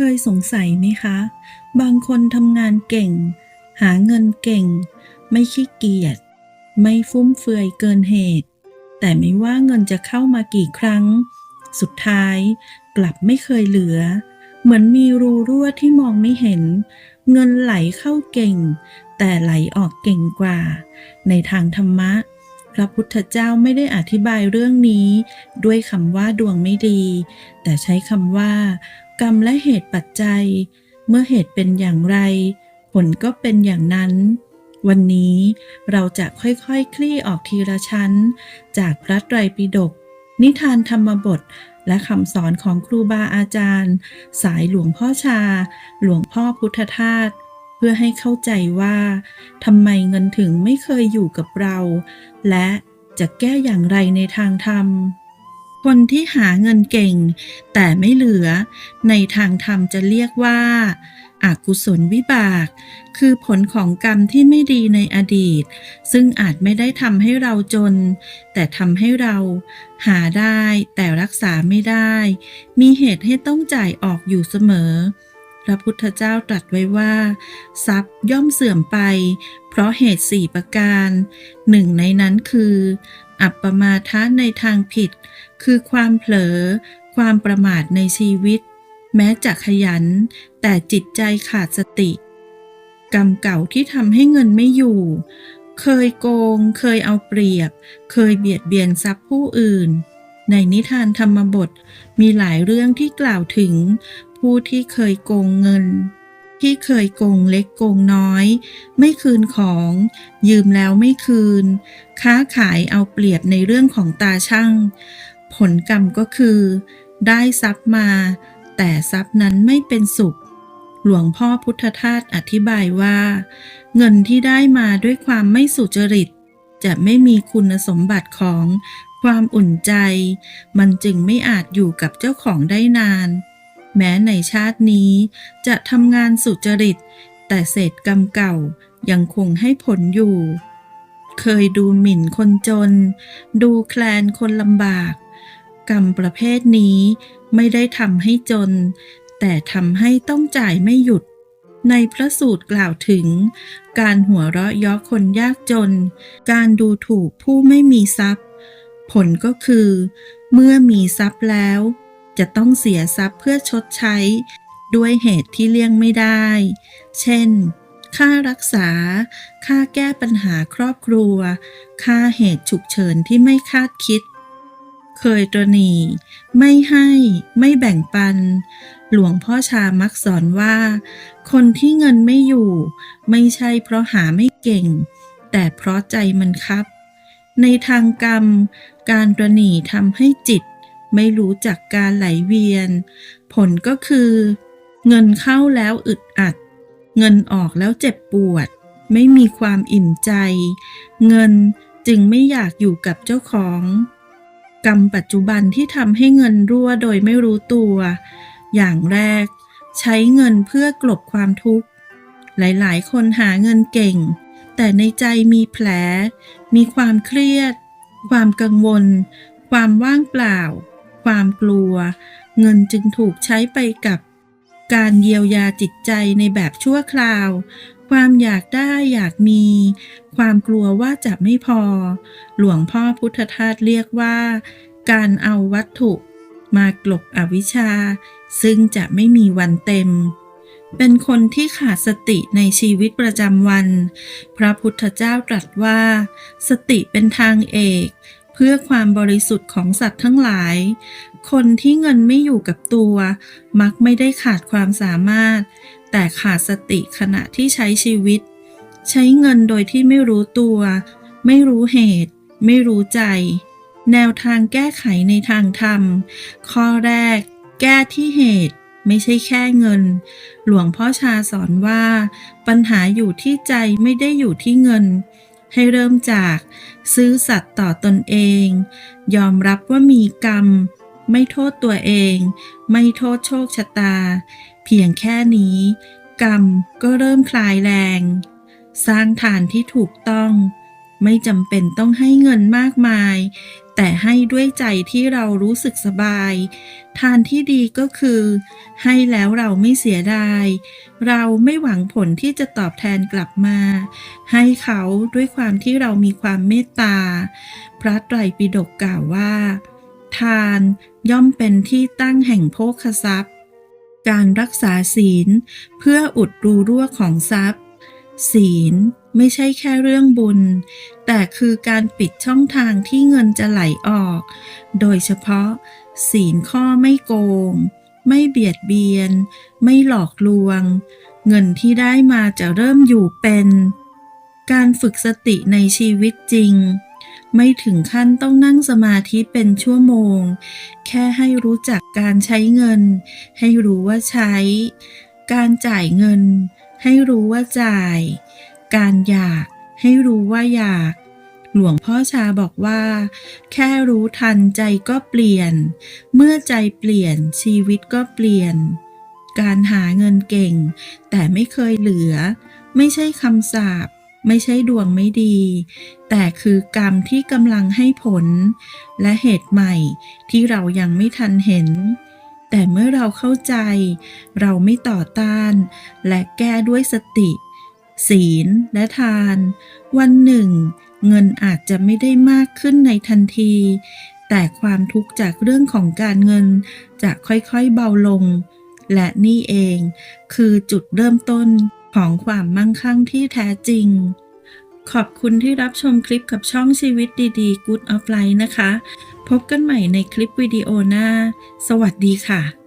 เคยสงสัยไหมคะ บางคนทำงานเก่ง หาเงินเก่ง ไม่ขี้เกียจ ไม่ฟุ่มเฟือยเกินเหตุ แต่ไม่ว่าเงินจะเข้ามากี่ครั้ง สุดท้ายกลับไม่เคยเหลือ เหมือนมีรูรั่วที่มองไม่เห็น เงินไหลเข้าเก่ง แต่ไหลออกเก่งกว่า ในทางธรรมะ พระพุทธเจ้าไม่ได้อธิบายเรื่องนี้ ด้วยคำว่าดวงไม่ดี แต่ใช้คำว่า กรรมและเหตุปัจจัย เมื่อเหตุเป็นอย่างไร ผลก็เป็นอย่างนั้น วันนี้เราจะค่อยๆคคลี่ออกทีละชั้น จากพระไตรปิฎกนิทานธรรมบท และคำสอนของครูบาอาจารย์ สายหลวงพ่อชา หลวงพ่อพุทธทาสเพื่อให้เข้าใจว่าทำไมเงินถึงไม่เคยอยู่กับเรา และจะแก้อย่างไรในทางธรรม คนที่หาเงินเก่ง แต่ไม่เหลือ ในทางธรรมจะเรียกว่าอากุศลวิบาก คือผลของกรรมที่ไม่ดีในอดีต ซึ่งอาจไม่ได้ทำให้เราจน แต่ทำให้เราหาได้แต่รักษาไม่ได้ มีเหตุให้ต้องจ่ายออกอยู่เสมอ ระพุทธเจ้าตรัสไว้ว่า ทรัพย์ย่อมเสื่อมไป เพราะเหตุสี่ประการ หนึ่งในนั้นคือ อัปปมาทะในทางผิด คือความเผลอ ความประมาทในชีวิต แม้จะขยัน แต่จิตใจขาดสติ กรรมเก่าที่ทำให้เงินไม่อยู่ เคยโกง เคยเอาเปรียบ เคยเบียดเบียนทรัพย์ผู้อื่นในนิทานธรรมบทมีหลายเรื่องที่กล่าวถึง ผู้ที่เคยโกงเงิน ที่เคยโกงเล็กโกงน้อย ไม่คืนของ ยืมแล้วไม่คืน ค้าขายเอาเปรียบในเรื่องของตาช่าง ผลกรรมก็คือ ได้ทรัพย์มา แต่ทรัพย์นั้นไม่เป็นสุข หลวงพ่อพุทธทาสอธิบายว่า เงินที่ได้มาด้วยความไม่สุจริต จะไม่มีคุณสมบัติของความอุ่นใจ มันจึงไม่อาจอยู่กับเจ้าของได้นาน แม้ในชาตินี้จะทำงานสุจริต แต่เศษกรรมเก่ายังคงให้ผลอยู่ เคยดูหมิ่นคนจน ดูแคลนคนลำบาก กรรมประเภทนี้ไม่ได้ทำให้จน แต่ทำให้ต้องจ่ายไม่หยุด ในพระสูตรกล่าวถึง การหัวเราะยาะคนยากจน การดูถูกผู้ไม่มีทรัพย์ ผลก็คือ เมื่อมีทรัพย์แล้ว จะต้องเสียทรัพย์เพื่อชดใช้ ด้วยเหตุที่เลี่ยงไม่ได้ เช่น ค่ารักษา ค่าแก้ปัญหาครอบครัว ค่าเหตุฉุกเฉินที่ไม่คาดคิด เคยตรณี ไม่ให้ ไม่แบ่งปัน หลวงพ่อชามักสอนว่า คนที่เงินไม่อยู่ ไม่ใช่เพราะหาไม่เก่ง แต่เพราะใจมันคับในทางกรรม การตรณีทำให้จิต ไม่รู้จักการไหลเวียน ผลก็คือ เงินเข้าแล้วอึดอัด เงินออกแล้วเจ็บปวด ไม่มีความอิ่มใจ เงินจึงไม่อยากอยู่กับเจ้าของ กรรมปัจจุบันที่ทำให้เงินรั่วโดยไม่รู้ตัว อย่างแรก ใช้เงินเพื่อกลบความทุกข์ หลายๆ คนหาเงินเก่ง แต่ในใจมีแผล มีความเครียด ความกังวล ความว่างเปล่า ความกลัว เงินจึงถูกใช้ไปกับการเยียวยาจิตใจในแบบชั่วคราว ความอยากได้อยากมี ความกลัวว่าจะไม่พอ หลวงพ่อพุทธทาสเรียกว่า การเอาวัตถุมากลบอวิชชา ซึ่งจะไม่มีวันเต็ม เป็นคนที่ขาดสติในชีวิตประจำวัน พระพุทธเจ้าตรัสว่า สติเป็นทางเอก พื่อความบริสุทธิ์ของสัตว์ทั้งหลาย คนที่เงินไม่อยู่กับตัว มักไม่ได้ขาดความสามารถ แต่ขาดสติขณะที่ใช้ชีวิต ใช้เงินโดยที่ไม่รู้ตัว ไม่รู้เหตุ ไม่รู้ใจ แนวทางแก้ไขในทางธรรม ข้อแรก แก้ที่เหตุไม่ใช่แค่เงิน หลวงพ่อชาสอนว่า ปัญหาอยู่ที่ใจไม่ได้อยู่ที่เงิน ให้เริ่มจากซื้อสัตว์ต่อตนเอง ยอมรับว่ามีกรรม ไม่โทษตัวเอง ไม่โทษโชคชะตา เพียงแค่นี้ กรรมก็เริ่มคลายแรง สร้างฐานที่ถูกต้อง ไม่จำเป็นต้องให้เงินมากมาย แต่ให้ด้วยใจที่เรารู้สึกสบาย ทานที่ดีก็คือ ให้แล้วเราไม่เสียดาย เราไม่หวังผลที่จะตอบแทนกลับมา ให้เขาด้วยความที่เรามีความเมตตา พระไตรปิฎกกล่าวว่า ทานย่อมเป็นที่ตั้งแห่งโภคทรัพย์ การรักษาศีลเพื่ออุดรูรั่วของทรัพย์ ศีล ไม่ใช่แค่เรื่องบุญ แต่คือการปิดช่องทางที่เงินจะไหลออก โดยเฉพาะ ศีลข้อไม่โกง ไม่เบียดเบียน ไม่หลอกลวง เงินที่ได้มาจะเริ่มอยู่เป็น การฝึกสติในชีวิตจริง ไม่ถึงขั้นต้องนั่งสมาธิเป็นชั่วโมง แค่ให้รู้จักการใช้เงิน ให้รู้ว่าใช้ การจ่ายเงิน ให้รู้ว่าจ่าย การอยากให้รู้ว่าอยาก หลวงพ่อชาบอกว่า แค่รู้ทันใจก็เปลี่ยน เมื่อใจเปลี่ยนชีวิตก็เปลี่ยน การหาเงินเก่ง แต่ไม่เคยเหลือ ไม่ใช่คำสาปไม่ใช่ดวงไม่ดี แต่คือกรรมที่กำลังให้ผล และเหตุใหม่ที่เรายังไม่ทันเห็น แต่เมื่อเราเข้าใจ เราไม่ต่อต้าน และแก้ด้วยสติ ศีลและทาน วันหนึ่ง เงินอาจจะไม่ได้มากขึ้นในทันที แต่ความทุกข์จากเรื่องของการเงินจะค่อยๆเบาลง และนี่เองคือจุดเริ่มต้นของความมั่งคั่งที่แท้จริง ขอบคุณที่รับชมคลิปกับช่องชีวิตดีๆ Good of Life นะคะ พบกันใหม่ในคลิปวิดีโอหน้า สวัสดีค่ะ